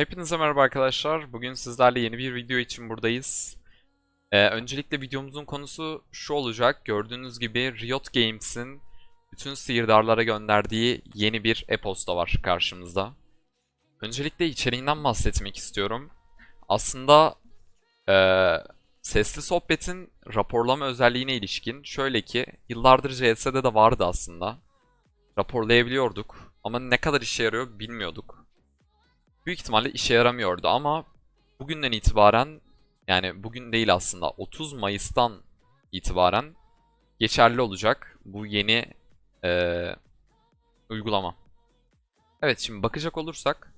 Hepinize merhaba arkadaşlar. Bugün sizlerle yeni bir video için buradayız. Ee, öncelikle videomuzun konusu şu olacak. Gördüğünüz gibi Riot Games'in bütün sihirdarlara gönderdiği yeni bir e-posta var karşımızda. Öncelikle içeriğinden bahsetmek istiyorum. Aslında eee, sesli sohbetin raporlama özelliğine ilişkin şöyle ki yıllardır CS'de de vardı aslında. Raporlayabiliyorduk ama ne kadar işe yarıyor bilmiyorduk büyük ihtimalle işe yaramıyordu ama bugünden itibaren yani bugün değil aslında 30 Mayıs'tan itibaren geçerli olacak bu yeni eee, uygulama. Evet şimdi bakacak olursak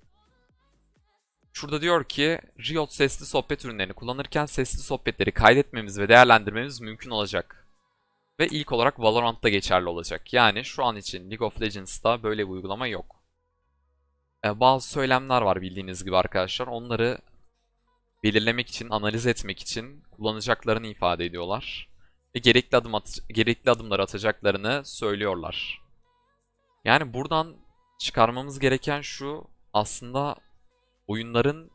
şurada diyor ki Riot sesli sohbet ürünlerini kullanırken sesli sohbetleri kaydetmemiz ve değerlendirmemiz mümkün olacak. Ve ilk olarak Valorant'ta geçerli olacak. Yani şu an için League of Legends'ta böyle bir uygulama yok. E, bazı söylemler var bildiğiniz gibi arkadaşlar. Onları belirlemek için, analiz etmek için kullanacaklarını ifade ediyorlar. Ve gerekli adım at gerekli adımlar atacaklarını söylüyorlar. Yani buradan çıkarmamız gereken şu aslında oyunların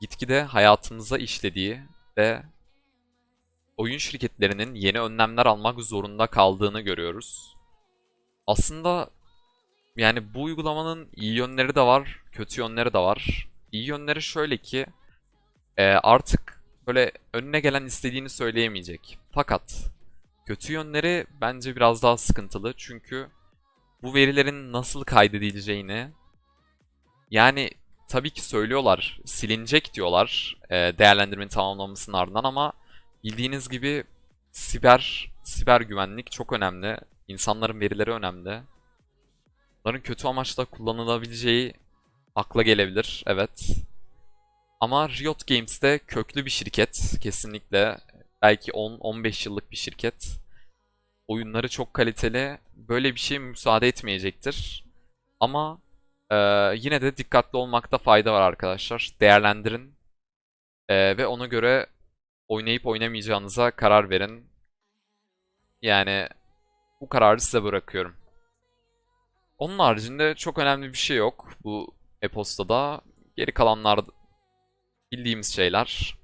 gitgide hayatımıza işlediği ve oyun şirketlerinin yeni önlemler almak zorunda kaldığını görüyoruz. Aslında yani bu uygulamanın iyi yönleri de var, kötü yönleri de var. İyi yönleri şöyle ki e, artık böyle önüne gelen istediğini söyleyemeyecek. Fakat kötü yönleri bence biraz daha sıkıntılı. Çünkü bu verilerin nasıl kaydedileceğini yani tabii ki söylüyorlar, silinecek diyorlar e, değerlendirmenin tamamlanmasının ardından ama bildiğiniz gibi siber siber güvenlik çok önemli. İnsanların verileri önemli. Bunların kötü amaçla kullanılabileceği akla gelebilir, evet. Ama Riot Games de köklü bir şirket, kesinlikle. Belki 10-15 yıllık bir şirket. Oyunları çok kaliteli, böyle bir şey müsaade etmeyecektir. Ama e, yine de dikkatli olmakta fayda var arkadaşlar. Değerlendirin E, ve ona göre oynayıp oynamayacağınıza karar verin. Yani bu kararı size bırakıyorum. Onun haricinde çok önemli bir şey yok bu e-postada. Geri kalanlar bildiğimiz şeyler.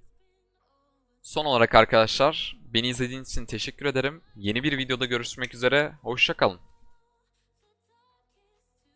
Son olarak arkadaşlar beni izlediğiniz için teşekkür ederim. Yeni bir videoda görüşmek üzere. Hoşça kalın.